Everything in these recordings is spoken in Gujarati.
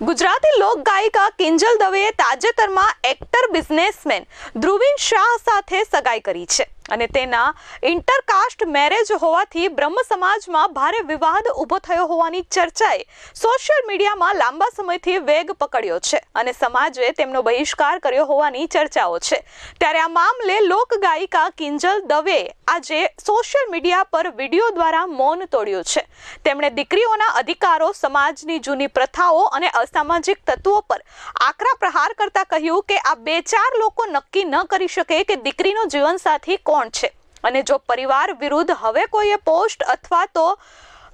ગુજરાતી લોક ગાયિકા કિંજલ દવેએ તાજેતરમાં એક્ટર બિઝનેસમેન ધ્રુવીન શાહ સાથે સગાઈ કરી છે. અને તેના ઇન્ટરકાસ્ટ મેરેજ હોવાથી બ્રહ્મ સમાજમાં ભારે વિવાદ ઊભો થયો હોવાની ચર્ચાએ સોશિયલ મીડિયામાં લાંબા સમયથી વેગ પકડ્યો છે અને સમાજે તેમનો બહિષ્કાર કર્યો હોવાની ચર્ચાઓ છે. ત્યારે આ મામલે લોક ગાયિકા કિંજલ દવે આજે સોશિયલ મીડિયા પર વીડિયો દ્વારા મૌન તોડ્યું છે. તેમણે દીકરીઓના અધિકારો, સમાજની જૂની પ્રથાઓ અને અસામાજિક તત્વો પર આકરા પ્રહાર કરતા કહ્યું કે આ બે ચાર લોકો નક્કી ન કરી શકે કે દીકરીનો જીવનસાથી કોણ છે? અને જો પરિવાર વિરુદ્ધ હવે કોઈએ પોસ્ટ અથવા તો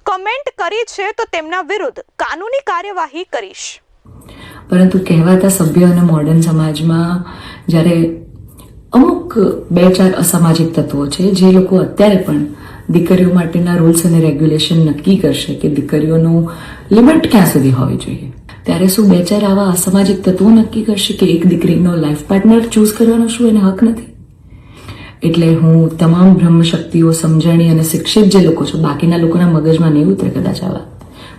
કમેન્ટ કરી છે, તો તેમના વિરુદ્ધ કાનૂની કાર્યવાહી કરીશ. પરંતુ કહેવાતા સભ્ય અને મોડર્ન સમાજમાં જ્યારે અમુક બે ચાર અસામાજિક તત્વો છે, જે લોકો અત્યારે પણ દીકરીઓ માટેના રૂલ્સ અને રેગ્યુલેશન નક્કી કરશે કે દીકરીઓનું લિમિટ ક્યાં સુધી હોવી જોઈએ. ત્યારે શું બે ચાર આવા અસામાજિક તત્વો નક્કી કરશે કે એક દીકરીનો લાઈફ પાર્ટનર ચૂઝ કરવાનો શું એને હક નથી? એટલે હું તમામ બ્રહ્મ શક્તિઓ સમજણી અને શિક્ષિત જે લોકો છે, બાકીના લોકોના મગજમાં નહીં ઉતરે કદાચ આ વાત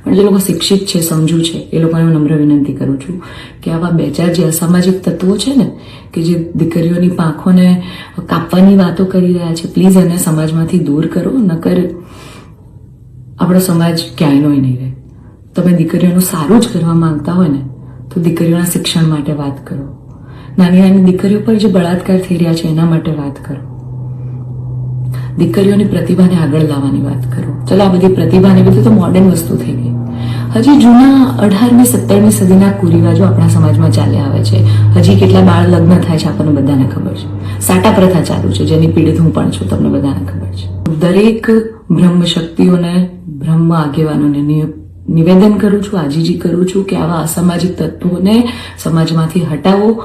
પણ જે લોકો શિક્ષિત છે, સમજુ છે, એ લોકોને હું નમ્ર વિનંતી કરું છું કે આવા બે ચાર જે અસામાજિક તત્વો છે ને, કે જે દીકરીઓની પાંખોને કાપવાની વાતો કરી રહ્યા છે, પ્લીઝ એને સમાજમાંથી દૂર કરો, નકર આપણો સમાજ ક્યાંયનો નહીં રહે. તમે દીકરીઓનું સારું જ કરવા માંગતા હોય ને, તો દીકરીઓના શિક્ષણ માટે વાત કરો. નાની નાની દીકરીઓ પર જે બળાત્કાર થઈ રહ્યા છે, એના માટે વાત કરો. દીકરીઓની પ્રતિભાને આગળ લાવવાની વાત કરો. ચલો, આ બધી પ્રતિભાને બધું તો મોડર્ન વસ્તુ થઈ ગઈ. હજી જૂના અઢારમી, સત્તરમી સદીના કુરિવાજો આપણા સમાજમાં ચાલ્યા આવે છે. હજી કેટલા બાળ લગ્ન થાય છે આપણને બધાને ખબર છે. સાટા પ્રથા ચાલુ છે, જેની પીડિત હું પણ છું, તમને બધાને ખબર છે. દરેક બ્રહ્મ શક્તિઓને બ્રહ્મ આગેવાનોને નિવેદન કરું છું, આજીજી કરું છું કે આવા અસામાજિક તત્વોને સમાજમાંથી હટાવો.